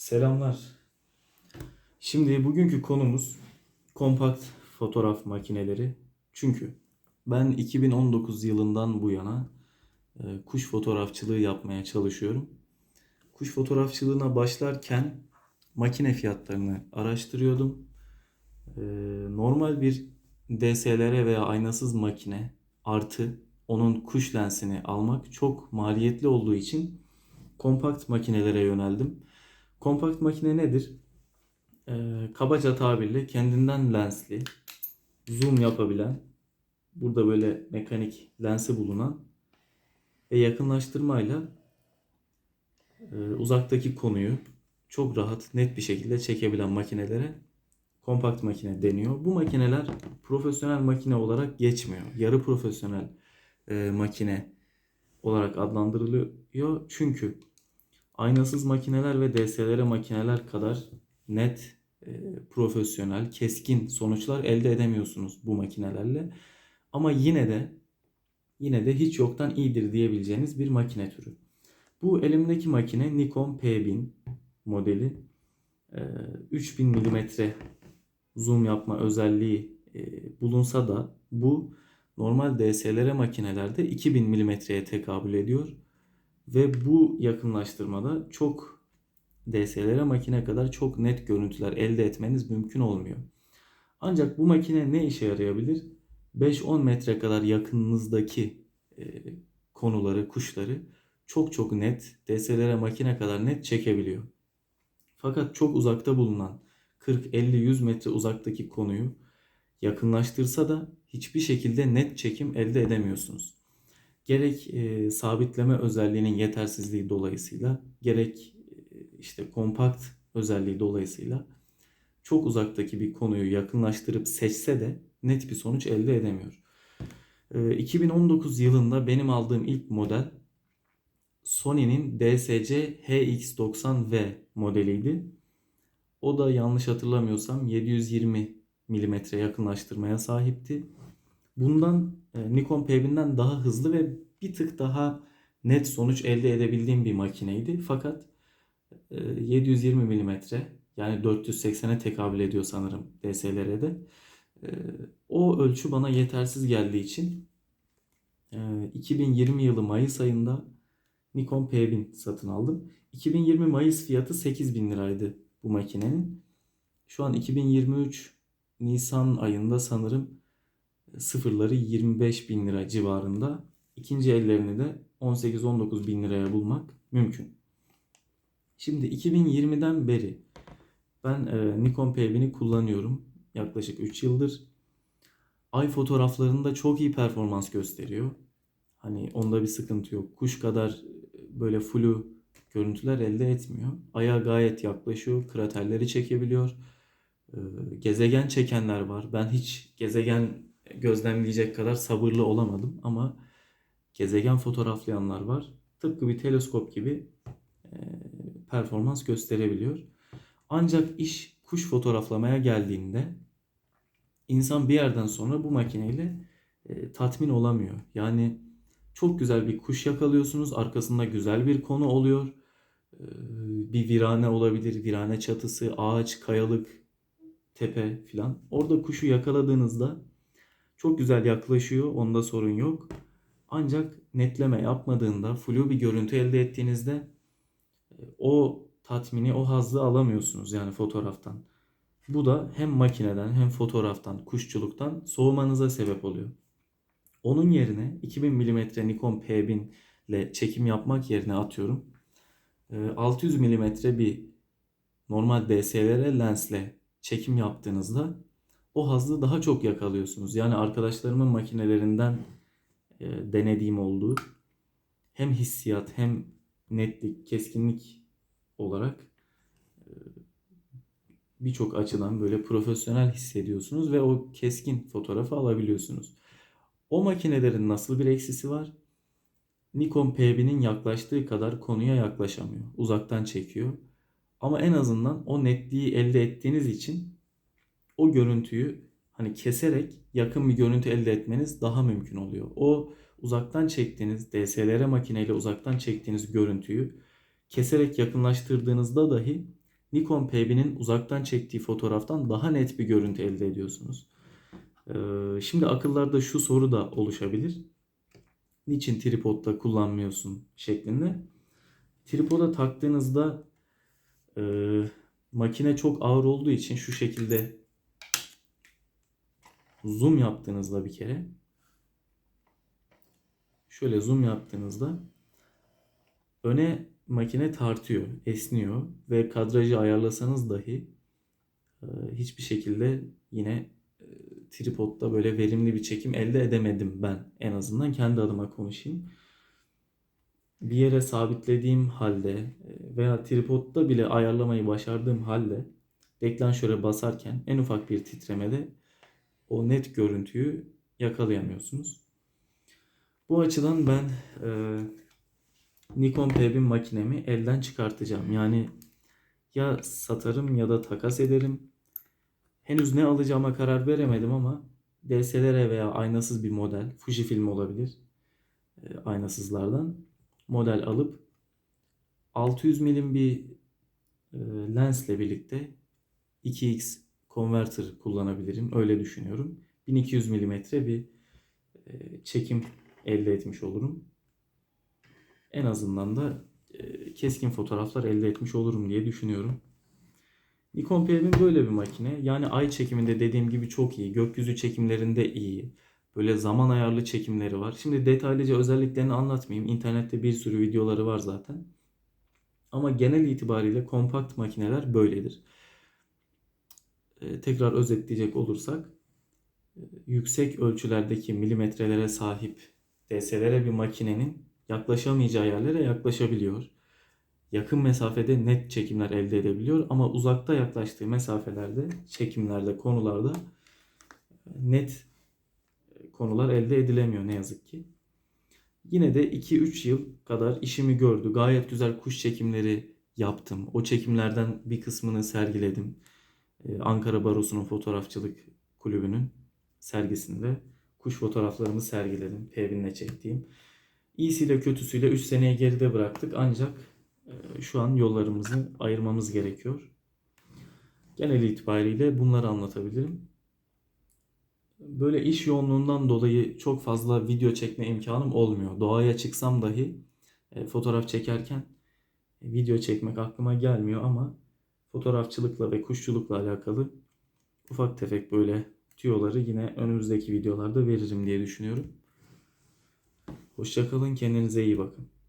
Selamlar. Şimdi bugünkü konumuz kompakt fotoğraf makineleri. Çünkü ben 2019 yılından bu yana e, kuş fotoğrafçılığı yapmaya çalışıyorum. Kuş fotoğrafçılığına başlarken makine fiyatlarını araştırıyordum. E, Normal bir DSLR veya aynasız makine artı onun kuş lensini almak çok maliyetli olduğu için kompakt makinelere yöneldim. Kompakt makine nedir? Ee, kabaca tabirle kendinden lensli, zoom yapabilen, burada böyle mekanik lensi bulunan ve yakınlaştırmayla e, uzaktaki konuyu çok rahat, net bir şekilde çekebilen makinelere kompakt makine deniyor. Bu makineler profesyonel makine olarak geçmiyor. Yarı profesyonel e, makine olarak adlandırılıyor. Çünkü aynasız makineler ve DSLR makineler kadar net, e, profesyonel, keskin sonuçlar elde edemiyorsunuz bu makinelerle. Ama yine de yine de hiç yoktan iyidir diyebileceğiniz bir makine türü. Bu elimdeki makine Nikon P1000 modeli. E, 3000 mm zoom yapma özelliği e, bulunsa da bu normal DSLR makinelerde 2000 mm'ye tekabül ediyor. Ve bu yakınlaştırmada çok DSLR makine kadar çok net görüntüler elde etmeniz mümkün olmuyor. Ancak bu makine ne işe yarayabilir? 5-10 metre kadar yakınınızdaki e, konuları, kuşları çok çok net, DSLR makine kadar net çekebiliyor. Fakat çok uzakta bulunan 40-50-100 metre uzaktaki konuyu yakınlaştırsa da hiçbir şekilde net çekim elde edemiyorsunuz. Gerek e, sabitleme özelliğinin yetersizliği dolayısıyla gerek e, işte kompakt özelliği dolayısıyla çok uzaktaki bir konuyu yakınlaştırıp seçse de net bir sonuç elde edemiyor. E, 2019 yılında benim aldığım ilk model Sony'nin DSC HX90V modeliydi. O da yanlış hatırlamıyorsam 720 mm yakınlaştırmaya sahipti. Bundan e, Nikon P1000'den daha hızlı ve bir tık daha net sonuç elde edebildiğim bir makineydi. Fakat e, 720 mm yani 480'e tekabül ediyor sanırım DSLR'de. E, o ölçü bana yetersiz geldiği için e, 2020 yılı Mayıs ayında Nikon P1000 satın aldım. 2020 Mayıs fiyatı 8000 liraydı bu makinenin. Şu an 2023 Nisan ayında sanırım sıfırları 25 bin lira civarında. İkinci ellerini de 18-19 bin liraya bulmak mümkün. Şimdi 2020'den beri ben e, Nikon P1000'i kullanıyorum. Yaklaşık 3 yıldır. Ay fotoğraflarında çok iyi performans gösteriyor. Hani onda bir sıkıntı yok. Kuş kadar e, böyle flu görüntüler elde etmiyor. Aya gayet yaklaşıyor. Kraterleri çekebiliyor. E, gezegen çekenler var. Ben hiç gezegen gözlemleyecek kadar sabırlı olamadım ama gezegen fotoğraflayanlar var. Tıpkı bir teleskop gibi e, performans gösterebiliyor. Ancak iş kuş fotoğraflamaya geldiğinde insan bir yerden sonra bu makineyle e, tatmin olamıyor. Yani çok güzel bir kuş yakalıyorsunuz. Arkasında güzel bir konu oluyor. E, bir virane olabilir. Virane çatısı, ağaç, kayalık, tepe filan. Orada kuşu yakaladığınızda çok güzel yaklaşıyor. Onda sorun yok. Ancak netleme yapmadığında, flu bir görüntü elde ettiğinizde e, o tatmini, o hazzı alamıyorsunuz yani fotoğraftan. Bu da hem makineden hem fotoğraftan, kuşçuluktan soğumanıza sebep oluyor. Onun yerine 2000 mm Nikon P1000 ile çekim yapmak yerine atıyorum 600 e, mm bir normal DSLR lensle çekim yaptığınızda o hazzı daha çok yakalıyorsunuz. Yani arkadaşlarımın makinelerinden e, denediğim oldu. Hem hissiyat hem netlik, keskinlik olarak e, birçok açıdan böyle profesyonel hissediyorsunuz ve o keskin fotoğrafı alabiliyorsunuz. O makinelerin nasıl bir eksisi var? Nikon P1000'in yaklaştığı kadar konuya yaklaşamıyor. Uzaktan çekiyor. Ama en azından o netliği elde ettiğiniz için o görüntüyü hani keserek yakın bir görüntü elde etmeniz daha mümkün oluyor. O uzaktan çektiğiniz DSLR makineyle uzaktan çektiğiniz görüntüyü keserek yakınlaştırdığınızda dahi Nikon P1000'in uzaktan çektiği fotoğraftan daha net bir görüntü elde ediyorsunuz. Ee, Şimdi akıllarda şu soru da oluşabilir. Niçin tripodda kullanmıyorsun şeklinde. Tripoda taktığınızda e, makine çok ağır olduğu için şu şekilde zoom yaptığınızda bir kere şöyle zoom yaptığınızda öne makine tartıyor, esniyor ve kadrajı ayarlasanız dahi e, hiçbir şekilde yine e, tripodda böyle verimli bir çekim elde edemedim ben. En azından kendi adıma konuşayım. Bir yere sabitlediğim halde e, veya tripodda bile ayarlamayı başardığım halde deklanşöre basarken en ufak bir titremede o net görüntüyü yakalayamıyorsunuz. Bu açıdan ben e, Nikon P1000 makinemi elden çıkartacağım. Yani ya satarım ya da takas ederim. Henüz ne alacağıma karar veremedim ama DSLR veya aynasız bir model, Fujifilm olabilir. e, aynasızlardan model alıp 600 milim bir e, lensle birlikte 2x converter kullanabilirim. Öyle düşünüyorum. 1200 milimetre bir e, çekim elde etmiş olurum. En azından da e, keskin fotoğraflar elde etmiş olurum diye düşünüyorum. Nikon P1000 böyle bir makine. Yani ay çekiminde dediğim gibi çok iyi. Gökyüzü çekimlerinde iyi. Böyle zaman ayarlı çekimleri var. Şimdi detaylıca özelliklerini anlatmayayım. İnternette bir sürü videoları var zaten. Ama genel itibariyle kompakt makineler böyledir. Ee, tekrar özetleyecek olursak e, yüksek ölçülerdeki milimetrelere sahip DSLR bir makinenin yaklaşamayacağı yerlere yaklaşabiliyor. Yakın mesafede net çekimler elde edebiliyor ama uzakta yaklaştığı mesafelerde, çekimlerde, konularda e, net konular elde edilemiyor ne yazık ki. Yine de 2-3 yıl kadar işimi gördü. Gayet güzel kuş çekimleri yaptım. O çekimlerden bir kısmını sergiledim. Ee, Ankara Barosu'nun fotoğrafçılık kulübünün sergisinde kuş fotoğraflarımı sergiledim. P1000'le çektiğim. İyisiyle kötüsüyle 3 seneye geride bıraktık ancak e, şu an yollarımızı ayırmamız gerekiyor. Genel itibariyle bunları anlatabilirim. Böyle iş yoğunluğundan dolayı çok fazla video çekme imkanım olmuyor. Doğaya çıksam dahi e, fotoğraf çekerken e, video çekmek aklıma gelmiyor ama fotoğrafçılıkla ve kuşçulukla alakalı ufak tefek böyle tüyoları yine önümüzdeki videolarda veririm diye düşünüyorum. Hoşçakalın, kendinize iyi bakın.